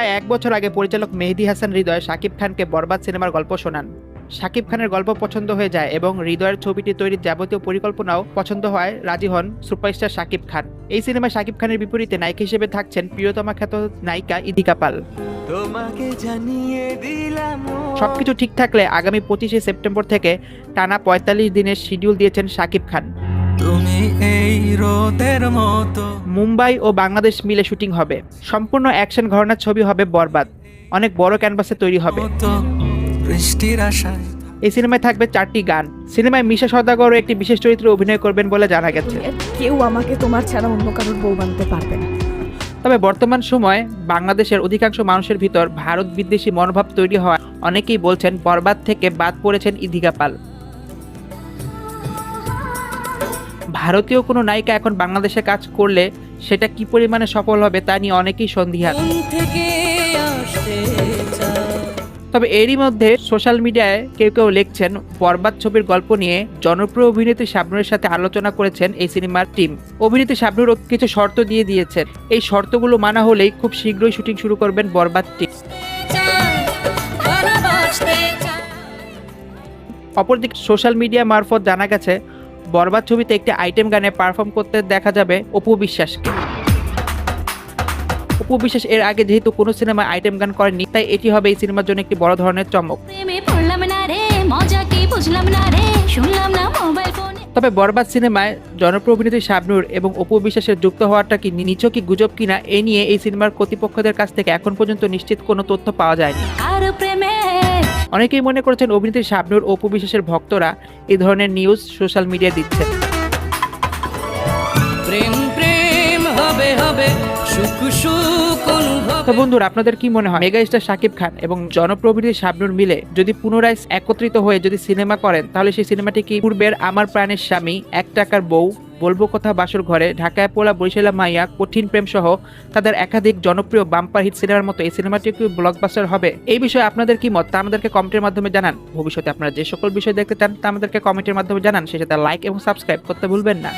প্রায় এক বছর আগে পরিচালক মেহেদি হাসান হৃদয় শাকিব খানকে বরবাদ সিনেমার গল্প শোনান। শাকিব খানের গল্প পছন্দ হয়ে যায় এবং হৃদয়ের ছবিটি তৈরির যাবতীয় পরিকল্পনাও পছন্দ হয় রাজি হন সুপারস্টার শাকিব খান। এই সিনেমায় শাকিব খানের বিপরীতে নায়িকা হিসেবে থাকছেন প্রিয়তমা খ্যাত নায়িকা ইদিকা পাল। তোমাকে জানিয়ে দিলাম সবকিছু ঠিক থাকলে আগামী পঁচিশে সেপ্টেম্বর থেকে টানা পঁয়তাল্লিশ দিনের শিডিউল দিয়েছেন শাকিব খান। তুমি এই রোদের মতো। মুম্বাই ও বাংলাদেশ মিলে শুটিং হবে। সম্পূর্ণ অ্যাকশন ঘরনার ছবি হবে বরবাদ। অনেক বড় ক্যানভাসে তৈরি হবে। বৃষ্টির আশায়। এই সিনেমায় থাকবে চারটি গান। সিনেমায় মিশা সদাগরও একটি বিশেষ চরিত্রে অভিনয় করবেন বলে জানা গেছে। কেউ আমাকে তোমার ছাড়া অন্য কারোর বউ বানাতে পারবে না। তবে বর্তমান সময়ে বাংলাদেশের অধিকাংশ মানুষের ভিতর ভারত বিদ্বেষী মনোভাব তৈরি হওয়া অনেকেই বলছেন বরবাদ থেকে বাদ পড়েছেন ইদিকা পাল। ভারতীয় কোনো নায়িকা এখন বাংলাদেশে কাজ করলে সেটা কি পরিমাণে সফল হবে তা নিয়ে অনেকেই সন্দিহান। তবে এরই মধ্যে সোশ্যাল মিডিয়ায় কেউ কেউ লিখছেন বরবাদ ছবির গল্প নিয়ে জনপ্রিয় অভিনেত্রী শাবনুরের সাথে আলোচনা করেছেন এই সিনেমার টিম। অভিনেত্রী শাবনুর কিছু শর্ত দিয়ে দিয়েছেন। এই শর্তগুলো মানা হলেই খুব শীঘ্রই শুটিং শুরু করবেন বরবাদ টিম। অপরদিকে সোশ্যাল মিডিয়া মারফত জানা গেছে বরবাদ ছবিতে একটি আইটেম গানে পারফর্ম করতে দেখা যাবে অপু বিশ্বাসকে। অপু বিশ্বাস এর আগে যেহেতু কোনো সিনেমায় আইটেম গান করেনি তাই এটি হবে এই সিনেমার জন্য একটি বড় ধরনের চমক। তবে বরবাদ সিনেমায় জনপ্রিয় অভিনেত্রী শাবনুর এবং অপু বিশ্বাসের যুক্ত হওয়াটা কি নিছক কি গুজব কিনা এ নিয়ে এই সিনেমার কর্তৃপক্ষদের কাছ থেকে এখন পর্যন্ত নিশ্চিত কোনো তথ্য পাওয়া যায়নি। আর প্রেমে অনেকেই মনে করছেন অভিনেত্রী শাবনুর অপু বিশ্বাসের ভক্তরা এই ধরনের নিউজ সোশ্যাল মিডিয়া দিচ্ছেন। প্রেম প্রেম হবে হবে সুখ সুখ তো বন্ধুরা আপনাদের কি মনে হয়? মেগা স্টার শাকিব খান এবং জনপ্রিয় শাবনুর মিলে যদি পুনরায় একত্রিত হয়ে যদি সিনেমা করেন তাহলে সেই সিনেমাটি কি পূর্বের আমার প্রাণের স্বামী এক টাকার বউ বলব কথা বাসর ঘরে, ঢাকায় পোলা বরিশালা মাইয়া, কঠিন প্রেম সহ তাদের একাধিক জনপ্রিয় বাম্পার হিট সিনেমার মতো এই সিনেমাটি কি ব্লকবাস্টার হবে। এই বিষয়ে আপনাদের কি মত? তা আমাদেরকে কমেন্টের মাধ্যমে জানান। ভবিষ্যতে আপনারা যে সকল বিষয় দেখতে চান, তা আমাদেরকে কমেন্টের মাধ্যমে জানান। সেটা লাইক এবং সাবস্ক্রাইব করতে ভুলবেন না।